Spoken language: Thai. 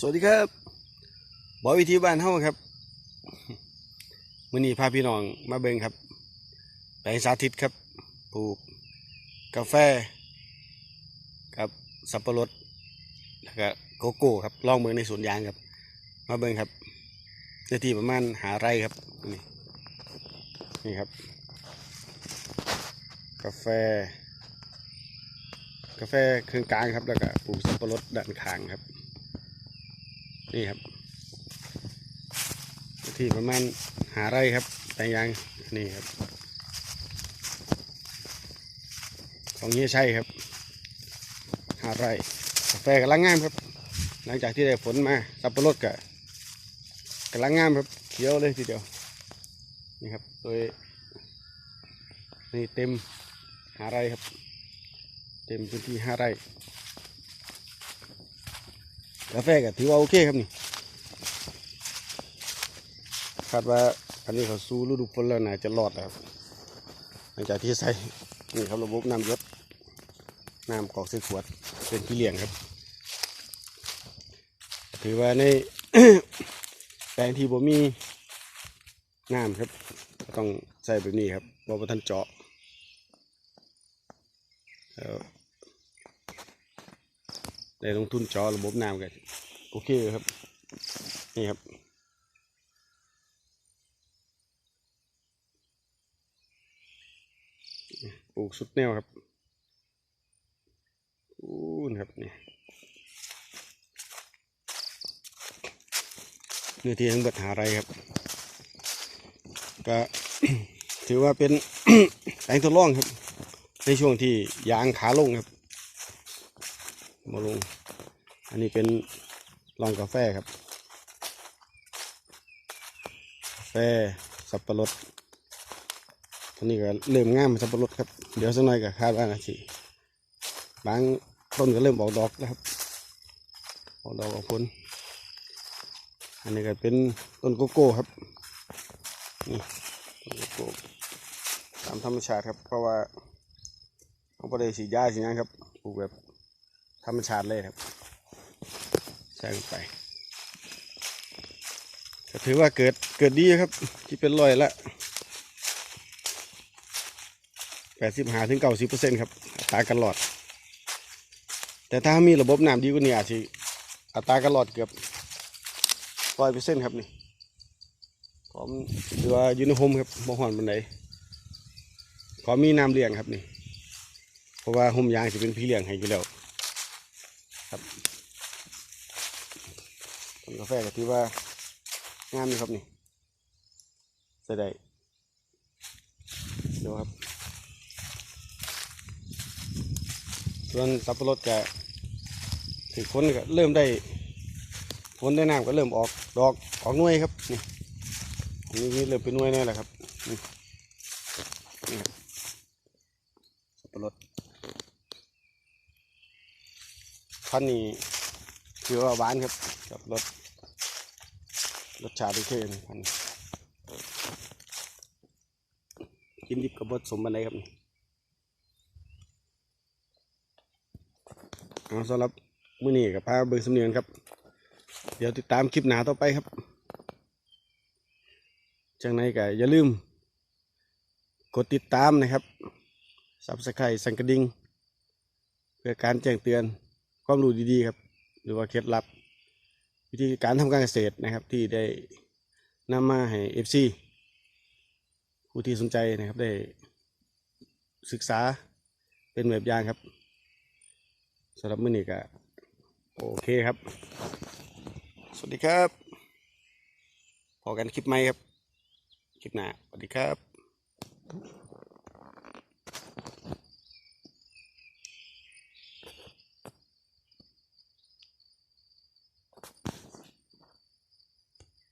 สวัสดีครับบอวิธีบ้านเฮาครับมื้อนี้พาพี่น้องมาเบิ่งครับไปสาธิตครับปลูกกาแฟกับสับปะรดแล้วก็โกโก้ครับลองเบิ่งในสวนยางครับ มาเบิ่งครับเนื้อที่ประมาณหาไร่ครับนี่นี่ครับ กาแฟ กาแฟเครื่องกลางครับแล้วก็ปลูกสับปะรดด้านข้างครับ นี่ครับที่ประมาณหาไร่ครับแปลงยางนี่ครับ ของเฮียชัยครับ หาไร่กาแฟกำลังงามครับ หลังจากที่ได้ฝนมาสับปะรดกะกำลังงามครับเขียวเลยทีเดียวนี่ครับโดยนี่เต็มหาไร่ครับ เต็มพื้นที่ห้าไร่ กาแฟก็ถือว่าโอเคครับนี่คาดว่าอันนี้เขาสู้ฤดูฝนแล้วน่าจะรอดครับหลังจากที่ใส่นี่ครับระบบน้ำยศน้ำกอกใส่ขวดเป็นพี่เลี้ยงครับ ถือว่าในแปลงที่บ่มีน้ำครับต้องใส่แบบนี้ครับบ่ประทันเจาะแล้ว ได้ลงทุนจาะระบบน้ำกันโอเคครับ นี่ครับปลูกสุดแนวครับอู้นะครับนี่เนื้อที่ทั้งเบิดหาไรครับ ก็ถือว่าเป็นแปลงทดลองครับ ในช่วงที่ยางขาลงครับ มาลง อันนี้เป็นลองกาแฟครับ กาแฟสับปะรดตอนนี้ก็เริ่มง่ามสับปะรดครับ เดี๋ยวสักหน่อยก็คาดว่านะสิบางต้นก็เริ่มออกดอกแล้วครับ ออกดอกออกผล อันนี้ก็เป็นต้นโกโก้ครับ นี่ต้นโกโก้ตามธรรมชาติครับ เพราะว่าเขาไม่ได้ฉีดยาฉีดหยังครับปลูกแบบ ธรรมชาติเลยครับใส่ลงไปก็ถือว่าเกิดเกิดดีครับ ที่เป็นรอยละแปดสิบหาถึงเก้าสิบเปอร์เซ็นต์ครับอัตราการหลอด แต่ถ้ามีระบบน้ำดีกว่านี้อาจจะอัตราการหลอดเกือบร้อยเปอร์เซ็นต์ครับนี่ผมถือว่ายูนิโฮมครับบ่หอนบันไดขอมีน้ำเลี้ยงครับนี่ เพราะว่าโฮมยางจะเป็นพี่เลี้ยงให้อยู่แล้ว ครับต้นกาแฟก็ถือว่างามอยู่ครับนี่ใส่ได้ดูครับส่วนสับปะรดก็ถึงฝนก็เริ่มได้ฝนได้น้ำก็เริ่มออกดอกออกหน่วยครับนี่อันนี้เริ่มเป็นหน่วยแน่แหล้วครับนี่นี่ครับสับปะรด พันนี้ถือว่าหวานครับกับรสรสชาติเคนะพันกินดิบกับบดสมบันไดครับเอาสำหรับมื้อนี้กับพาเบิ่งสำเนียงครับ เดี๋ยวติดตามคลิปหนาต่อไปครับจังในก็อย่าลืม กดติดตามนะครับ ซับสไครต์สังกระดิ่งเพื่อการแจ้งเตือน ความรู้ดีๆครับ หรือว่าเคล็ดลับ วิธีการทำการเกษตรนะครับ ที่ได้นำมาให้ FC ผู้ที่สนใจนะครับได้ศึกษาเป็นแบบอย่างครับสำหรับมื้อนี้ก็โอเคครับ สวัสดีครับพอกันคลิปใหม่ครับ คลิปหน้าสวัสดีครับ